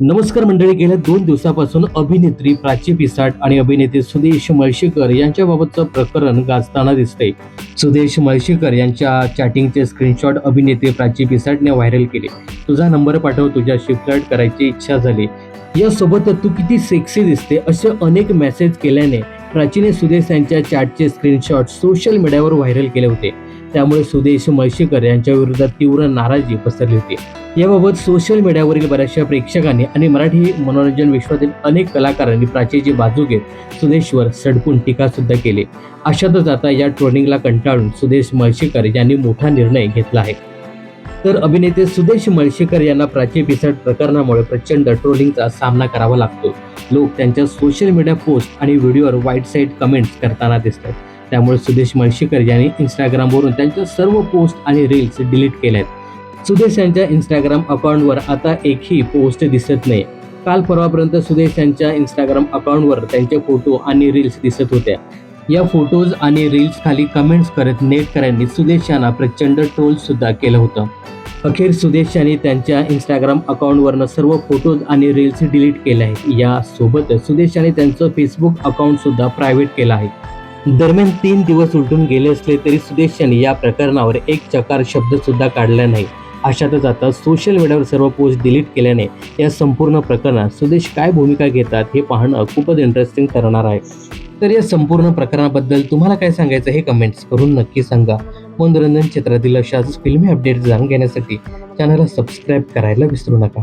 नमस्कार मंडळी गेल्या दोन दिवसापासून अभिनेत्री प्राची पिसाट आणि अभिनेते सुदेश मळशीकर यांच्याबाबतचं प्रकरण गाजताना दिसतंय. सुदेश मळशीकर यांच्या चॅटिंगचे स्क्रीनशॉट अभिनेते प्राची पिसाटने व्हायरल केले. तुझा नंबर पाठव तुझ्याशी फ्लर्ट करायची इच्छा झाली. यासोबत तू किती सेक्सी दिसते असे अनेक मेसेज केल्याने प्राचीने सुदेश यांच्या चॅटचे स्क्रीनशॉट सोशल मीडियावर व्हायरल केले होते. त्यामुळे सुदेश मळशीकर यांच्या विरोधात तीव्र नाराजी पसरली होती. याबाबत सोशल मीडियावरील बऱ्याचशा प्रेक्षकांनी आणि मराठी मनोरंजन विश्वातील अनेक कलाकारांनी प्राचीची बाजू घेत सुदेशवर सडकून टीका सुद्धा केली. अशातच आता या ट्रोलिंगला कंटाळून सुदेश मळशीकर यांनी मोठा निर्णय घेतला आहे. तर अभिनेते सुदेश मळशीकर यांना प्राची पिसट प्रकरणामुळे प्रचंड ट्रोलिंगचा सामना करावा लागतो. लोक त्यांच्या सोशल मीडिया पोस्ट आणि व्हिडिओवर वाईट साईड कमेंट्स करताना दिसतात. त्यामुळे सुदेश मळशीकर यांनी इंस्टाग्रामवरून त्यांच्या सर्व पोस्ट आणि रील्स डिलीट केल्या आहेत सुदेश यांच्या इंस्टाग्राम अकाउंटवर आता एकही पोस्ट दिसत नाही. काल परवापर्यंत सुदेश यांच्या इंस्टाग्राम अकाउंटवर त्यांचे फोटो आणि रील्स दिसत होत्या. या फोटोज आणि रील्स खाली कमेंट्स करत नेटकऱ्यांनी सुदेश यांना प्रचंड ट्रोल सुद्धा केलं होतं. अखेर सुदेश यांनी त्यांच्या इंस्टाग्राम अकाउंटवरनं सर्व फोटोज आणि रील्स डिलीट केले आहेत. यासोबतच सुदेश यांनी त्यांचं फेसबुक अकाउंट सुद्धा प्रायव्हेट केलं आहे. दरम्यान तीन दिवस उलटून गेले असले तरी सुदेश यांनी या प्रकरणावर एक चकार शब्द सुद्धा काढला नाही. अशातच आता सोशल मीडियावर सर्व पोस्ट डिलीट केल्याने या संपूर्ण प्रकरणात सुदेश काय भूमिका घेतात हे पाहणं खूपच इंटरेस्टिंग ठरणार आहे. तर या संपूर्ण प्रकरणाबद्दल तुम्हाला काय सांगायचं हे कमेंट्स करून नक्की सांगा. मनोरंजन क्षेत्रातील अशाच फिल्मी अपडेट जाणून घेण्यासाठी चॅनलला सबस्क्राईब करायला विसरू नका.